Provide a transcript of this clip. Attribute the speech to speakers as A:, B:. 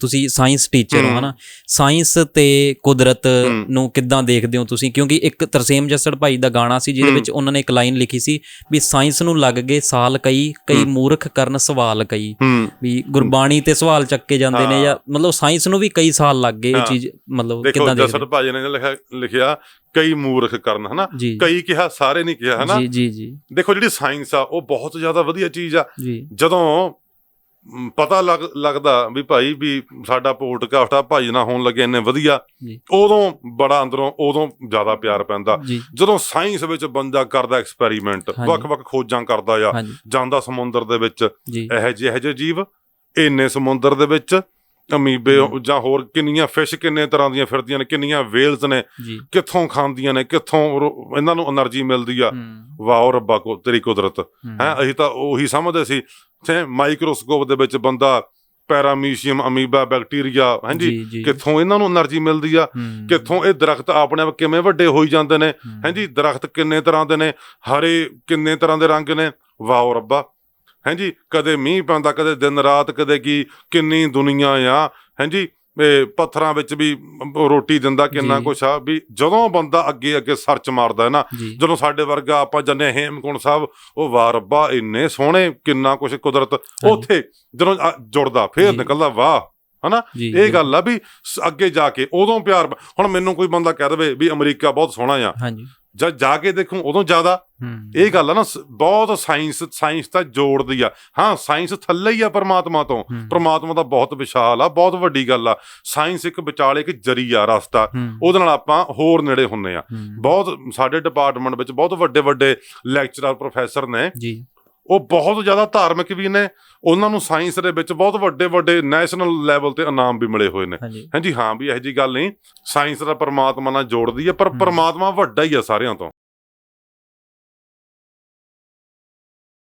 A: ਤੁਸੀਂ science teacher ਹੋ। ਹਨਾ ਸਾਇੰਸ ਤੇ ਕੁਦਰਤ। ਨੂੰ ਕਿੱਦਾਂ ਦੇਖਦੇ ਹੋ ਤੁਸੀਂ ਕਿਉਂਕਿ ਇੱਕ ਤਰਸੇਮ ਜੱਸੜ ਭਾਈ ਦਾ ਗਾਣਾ ਸੀ ਜਿਹਦੇ। ਵਿੱਚ ਉਹਨਾਂ ਨੇ ਇੱਕ ਲਾਈਨ ਲਿਖੀ ਸੀ ਵੀ ਸਾਇੰਸ ਨੂੰ ਲੱਗ ਗਏ ਸਾਲ ਕਈ ਕਈ। ਮੂਰਖ ਕਰਨ ਸਵਾਲ ਕਈ ਵੀ ਗੁਰਬਾਣੀ ਤੇ ਸਵਾਲ ਚੱਕੇ ਜਾਂਦੇ ਨੇ। ਜਾਂ ਮਤਲਬ ਸਾਇੰਸ ਨੂੰ ਵੀ ਕਈ ਸਾਲ ਲੱਗ ਗਏ ਇਹ। ਚੀਜ਼ ਮਤਲਬ ਕਿੱਦਾਂ ਦੇਖਦੇ
B: ਜਸਰ ਭਾਜੀ ਨੇ ਲਿਖਿਆ ਲਿਖਿਆ ਕਈ ਮੂਰਖ ਕਰਨ ਹਨਾ ਕਈ ਕਿਹਾ ਸਾਰੇ ਨਹੀਂ ਕਿਹਾ ਹਨਾ
A: ਜੀ ਜੀ ਜੀ
B: ਦੇਖੋ ਜਿਹੜੀ ਸਾਇੰਸ ਆ ਉਹ ਬਹੁਤ ਜ਼ਿਆਦਾ ਵਧੀਆ ਚੀਜ਼ ਆ ਜਦੋਂ ਪਤਾ ਲੱਗ ਲੱਗਦਾ ਵੀ ਭਾਈ ਵੀ ਸਾਡਾ ਪੋਡਕਾਸਟ ਆ ਭਾਈ ਨਾਲ ਹੋਣ ਲੱਗੇ ਇੰਨੇ ਵਧੀਆ। ਉਦੋਂ ਬੜਾ ਅੰਦਰੋਂ ਉਦੋਂ ਜ਼ਿਆਦਾ ਪਿਆਰ ਪੈਂਦਾ। ਜਦੋਂ ਸਾਇੰਸ ਵਿੱਚ ਬੰਦਾ ਕਰਦਾ ਐਕਸਪੈਰੀਮੈਂਟ ਵੱਖ-ਵੱਖ ਖੋਜਾਂ ਕਰਦਾ ਆ ਜਾਂਦਾ ਸਮੁੰਦਰ ਦੇ ਵਿੱਚ ਇਹ ਜਿਹੇ ਜੀਵ ਇੰਨੇ ਸਮੁੰਦਰ ਦੇ ਵਿੱਚ ਅਮੀਬੇ ਜਾਂ। ਹੋਰ ਕਿੰਨੀਆਂ ਫਿਸ਼ ਕਿੰਨੇ ਤਰ੍ਹਾਂ ਦੀਆਂ ਫਿਰਦੀਆਂ ਨੇ ਕਿੰਨੀਆਂ ਵੇਲਸ ਨੇ ਕਿੱਥੋਂ ਖਾਂਦੀਆਂ ਨੇ ਕਿੱਥੋਂ ਇਹਨਾਂ ਨੂੰ એનર્ਜੀ ਮਿਲਦੀ ਆ। ਵਾਹ ਰੱਬਾ ਕੋ ਤੇਰੀ ਕੁਦਰਤ। ਹੈ ਅਸੀਂ ਤਾਂ ਉਹੀ ਸਮਝਦੇ ਸੀ ਸੇ ਮਾਈਕਰੋਸਕੋਪ ਦੇ ਵਿੱਚ ਬੰਦਾ ਪੈਰਾਮੀਸ਼ੀਅਮ ਅਮੀਬਾ ਬੈਕਟੀਰੀਆ ਹਾਂਜੀ ਕਿੱਥੋਂ ਇਹਨਾਂ ਨੂੰ એનર્ਜੀ ਮਿਲਦੀ ਆ ਕਿੱਥੋਂ ਇਹ ਦਰਖਤ ਆਪਣੇ ਆਪ ਕਿਵੇਂ ਵੱਡੇ ਹੋਈ ਜਾਂਦੇ ਨੇ ਹਾਂਜੀ ਦਰਖਤ ਕਿੰਨੇ ਤਰ੍ਹਾਂ ਦੇ ਨੇ ਹਰੇ ਕਿੰਨੇ ਤਰ੍ਹਾਂ ਦੇ ਰੰਗ ਨੇ ਵਾਓ ਰੱਬਾ। ਹਾਂਜੀ ਕਦੇ ਮੀਂਹ ਪੈਂਦਾ ਕਦੇ ਦਿਨ ਰਾਤ ਕਦੇ ਕੀ ਕਿੰਨੀ ਦੁਨੀਆ ਆ ਹਾਂਜੀ ਪੱਥਰਾਂ ਵਿੱਚ ਵੀ ਰੋਟੀ ਦਿੰਦਾ ਕਿੰਨਾ। ਕੁਛ ਆ ਵੀ ਜਦੋਂ ਬੰਦਾ ਅੱਗੇ ਅੱਗੇ ਸਰਚ ਮਾਰਦਾ ਹੈ ਨਾ ਜਦੋਂ ਸਾਡੇ ਵਰਗਾ ਆਪਾਂ ਜੰਨੇ ਹੇਮਕੁੰਡ ਸਾਹਿਬ ਉਹ ਵਾਹ ਰੱਬਾ ਇੰਨੇ ਸੋਹਣੇ ਕਿੰਨਾ ਕੁਛ ਕੁਦਰਤ ਉੱਥੇ ਜਦੋਂ ਜੁੜਦਾ ਫੇਰ। ਨਿਕਲਦਾ ਵਾਹ ਹਨਾ? ਇਹ ਗੱਲ ਆ ਵੀ ਅੱਗੇ ਜਾ ਕੇ ਉਦੋਂ ਪਿਆਰ ਹੁਣ ਮੈਨੂੰ ਕੋਈ ਬੰਦਾ ਕਹਿ ਦੇਵੇ ਵੀ ਅਮਰੀਕਾ ਬਹੁਤ ਸੋਹਣਾ ਆ।
A: ਹਾਂਜੀ।
B: ਜਦ ਜਾ ਕੇ ਦੇਖੂੰ ਉਦੋਂ ਜ਼ਿਆਦਾ। ਇਹ ਗੱਲ ਆ ਨਾ ਬਹੁਤ ਸਾਇੰਸ ਸਾਇੰਸ ਤਾਂ ਜੋੜਦੀ ਆ। ਹਾਂ ਸਾਇੰਸ ਥੱਲੇ ਹੀ ਆ ਪਰਮਾਤਮਾ ਤੋਂ। ਪਰਮਾਤਮਾ ਦਾ ਬਹੁਤ ਵਿਸ਼ਾਲ ਆ ਬਹੁਤ ਵੱਡੀ ਗੱਲ ਆ। ਸਾਇੰਸ ਇੱਕ ਵਿਚਾਲੇ ਇੱਕ ਜਰੀਆ ਰਸਤਾ। ਉਹਦੇ ਨਾਲ ਆਪਾਂ ਹੋਰ ਨੇੜੇ ਹੁੰਨੇ ਆ। ਬਹੁਤ ਸਾਡੇ ਡਿਪਾਰਟਮੈਂਟ ਵਿੱਚ ਬਹੁਤ ਵੱਡੇ ਵੱਡੇ ਲੈਕਚਰਰ ਪ੍ਰੋਫੈਸਰ ਨੇ।
A: ਜੀ।
B: ਉਹ ਬਹੁਤ ਜ਼ਿਆਦਾ ਧਾਰਮਿਕ ਵੀ ਨੇ। ਉਹਨਾਂ ਨੂੰ ਸਾਇੰਸ ਦੇ ਵਿੱਚ ਬਹੁਤ ਵੱਡੇ ਵੱਡੇ ਨੈਸ਼ਨਲ ਲੈਵਲ ਤੇ ਇਨਾਮ ਵੀ ਮਿਲੇ ਹੋਏ ਨੇ।
A: ਹਾਂਜੀ।
B: ਹਾਂ ਵੀ ਇਹੋ ਜੀ ਗੱਲ ਨਹੀਂ। ਸਾਇੰਸ ਦਾ ਪਰਮਾਤਮਾ ਨਾਲ ਜੋੜਦੀ ਹੈ ਪਰ। ਪਰਮਾਤਮਾ ਵੱਡਾ ਹੀ ਆ ਸਾਰਿਆਂ ਤੋਂ।